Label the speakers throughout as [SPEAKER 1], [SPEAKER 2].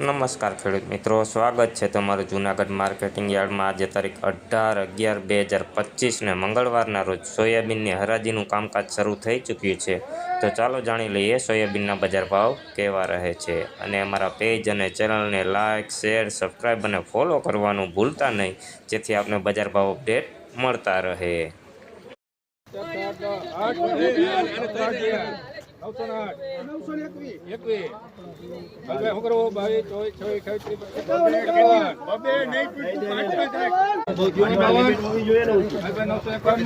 [SPEAKER 1] નમસ્કાર ખેડૂત મિત્રો, સ્વાગત છે તમારું જૂનાગઢ માર્કેટિંગ યાર્ડમાં. આજે તારીખ અઢાર અગિયાર બે હજાર પચીસને મંગળવારના રોજ સોયાબીનની હરાજીનું કામકાજ શરૂ થઈ ચૂક્યું છે. તો ચાલો જાણી લઈએ સોયાબીનના બજાર ભાવ કેવા રહે છે. અને અમારા પેજ અને ચેનલને લાઇક શેર સબસ્ક્રાઈબ અને ફોલો કરવાનું ભૂલતા નહીં, જેથી આપને બજાર ભાવ અપડેટ મળતા રહે.
[SPEAKER 2] નવસો એકવીસ. હવે શું કરવું બાવીસ ચોવીસ છવ્વીસ નવસો અઠાવન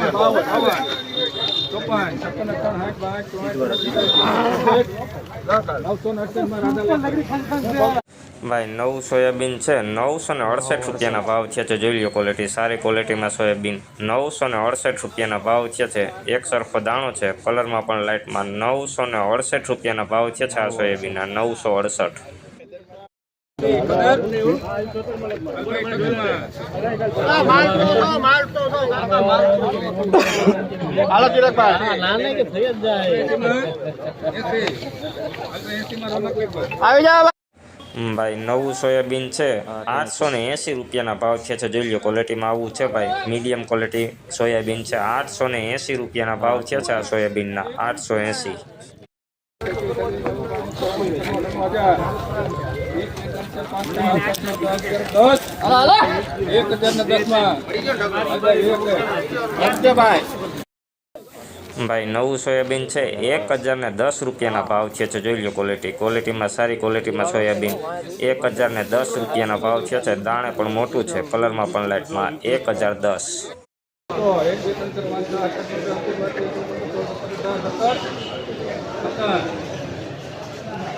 [SPEAKER 2] નવસો ને અડસઠમાં રાધા
[SPEAKER 1] ભાઈ નવ સોયાબીન છે. નવસો ને અડસઠ રૂપિયાના ભાવ છે છે. જોઈ લો ક્વોલિટી સારી ક્વોલિટીમાં સોયાબીન. નવસો ને અડસઠ રૂપિયાના ભાવ છે છે. એક સરખો દાણો છે. કલરમાં પણ લાઇટમાં નવસો ને અડસઠ રૂપિયાના ભાવ છે છે આ સોયાબીનના નવસો અડસઠ. હમ, ભાઈ નવું સોયાબીન છે. આઠસો ને એંસી રૂપિયાના ભાવ છે છે. જોઈ લો ક્વોલિટીમાં આવું છે ભાઈ. મીડિયમ ક્વોલિટી સોયાબીન છે. આઠસો ને એંસી રૂપિયાના ભાવ છે છે આ સોયાબીનના. આઠસો એંસી.
[SPEAKER 2] એક હજાર ને દસમાં
[SPEAKER 1] ભાઈ. નવું સોયાબીન છે, એક હજાર ને દસ રૂપિયાના ભાવ છે. જોઈ લો ક્વોલિટી ક્વોલિટીમાં સારી ક્વોલિટીમાં સોયાબીન. એક હજાર ને દસ રૂપિયાના ભાવ છે. દાણે પણ મોટું છે. કલરમાં પણ લાઇટમાં એક હજાર દસ.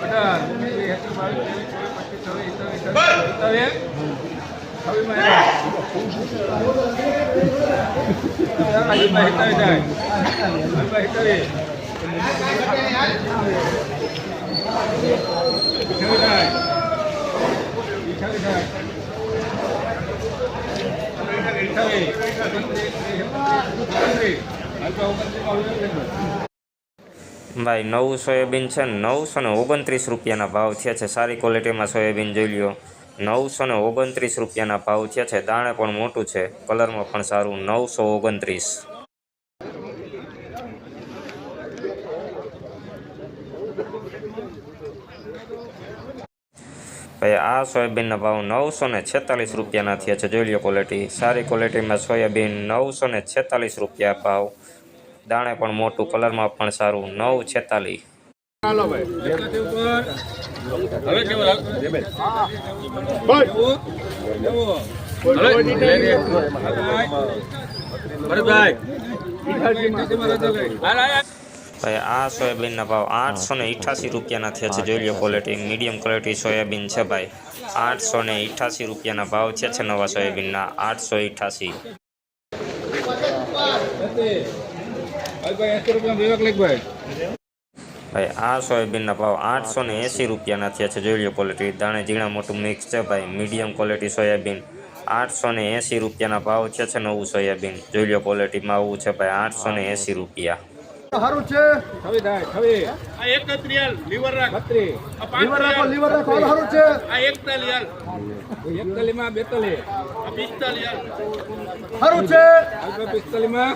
[SPEAKER 2] અઢાર
[SPEAKER 1] ભાઈ, નવું સોયાબીન છે નવસો ને ઓગણત્રીસ રૂપિયાના ભાવ થયા છે. સારી ક્વોલિટીમાં સોયાબીન જોઈ લ્યો. નવસો ને ઓગણત્રીસ રૂપિયાના ભાવ થયા છે. દાણે પણ મોટું છે. કલરમાં પણ સારું. નવસો ઓગણત્રીસ. ભાઈ, આ સોયાબીનના ભાવ નવસો ને છેતાલીસ રૂપિયાના થયા છે. જોઈ લો ક્વોલિટી સારી ક્વોલિટીમાં સોયાબીન નવસો ને છેતાલીસ રૂપિયા ભાવ. દાણે પણ મોટું. કલરમાં પણ સારું. નવ છેતાલીસ
[SPEAKER 2] હવે કેવું
[SPEAKER 1] ભાઈ આ સોયાબીનના ભાવ આઠસો ને ઇઠાસી રૂપિયાના થયા છે. જોઈ લો ક્વોલિટી મીડિયમ ક્વોલિટી સોયાબીન છે ભાઈ. આઠસો ને અઠાસી રૂપિયાના ભાવ છે છે નવા સોયાબીનના. આઠસો અઠાસી
[SPEAKER 2] ભાઈ.
[SPEAKER 1] ભાઈ આ સોયાબીનના ભાવ આઠસો ને એંસી રૂપિયાના થયા છે. જોઈ લો ક્વોલિટી દાણે ઝીણા મોટું મિક્સ છે ભાઈ. Medium quality soybean. આઠસો ને એંસી રૂપિયાના ભાવ છે છે નવું સોયાબીન. જોઈ લો ક્વોલિટીમાં આવું છે ભાઈ આઠસો ને એંસી રૂપિયા.
[SPEAKER 2] સારું છે? છવી થાય છવી.
[SPEAKER 3] આ એક જ લીવર રાખ.
[SPEAKER 2] બત્રી
[SPEAKER 3] આ પાંચ
[SPEAKER 2] લીવર રાખો સારું છે.
[SPEAKER 3] આ એકતાલી યાર
[SPEAKER 2] એકતાલી માં બેતાલી
[SPEAKER 3] આ પિસ્તાલી
[SPEAKER 2] સારું છે. પિસ્તાલી માં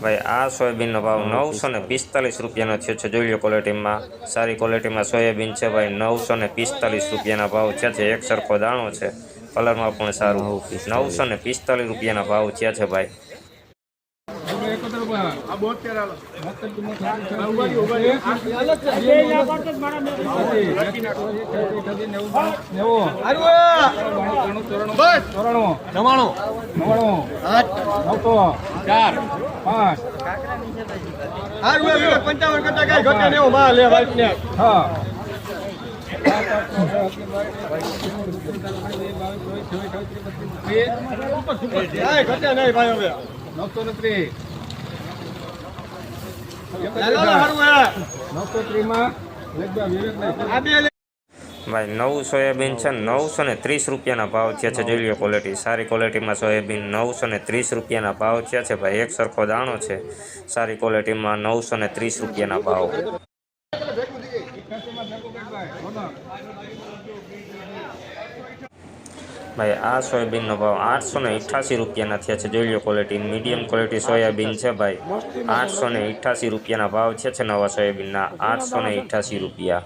[SPEAKER 1] ભાઈ આ સોયાબીનનો ભાવ નવસો ને પિસ્તાલીસ રૂપિયાનો થયો છે. જોઈ લો ક્વોલિટીમાં સારી ક્વોલિટીમાં સોયાબીન છે ભાઈ નવસો ને પિસ્તાલીસ રૂપિયાના ભાવ છે છે. એક સરખો દાણો છે. કલરમાં પણ સારું. નવસો ને પિસ્તાલીસ રૂપિયાના ભાવ છે છે ભાઈ.
[SPEAKER 2] નવાણું નવાણું નવસો ચાર પાંચ
[SPEAKER 3] પંચાવન કરતા કઈ ઘટે નહીં માં લે ભાઈ
[SPEAKER 2] હા નવસો ને ત્રીસ નવસો ત્રીસમાં લગભગ વિવેક
[SPEAKER 3] આ બે
[SPEAKER 1] ભાઈ, નવું સોયાબીન છે, નવસો ને ત્રીસ રૂપિયાના ભાવ થયા છે. જોઈ લો ક્વોલિટી સારી ક્વોલિટીમાં સોયાબીન નવસો ને ત્રીસ રૂપિયાના ભાવ થયા છે. ભાઈ, એક સરખો દાણો છે. સારી ક્વોલિટીમાં નવસો ને ત્રીસ રૂપિયાના ભાવ. ભાઈ, આ સોયાબીનનો ભાવ આઠસો ને અઠ્યાસી રૂપિયાના થયા છે. જોઈ લો ક્વોલિટી મીડિયમ ક્વોલિટી સોયાબીન છે ભાઈ. આઠસો ને અઠ્યાસી રૂપિયાના ભાવ છે નવા સોયાબીનના. આઠસો ને અઠ્યાસી રૂપિયા.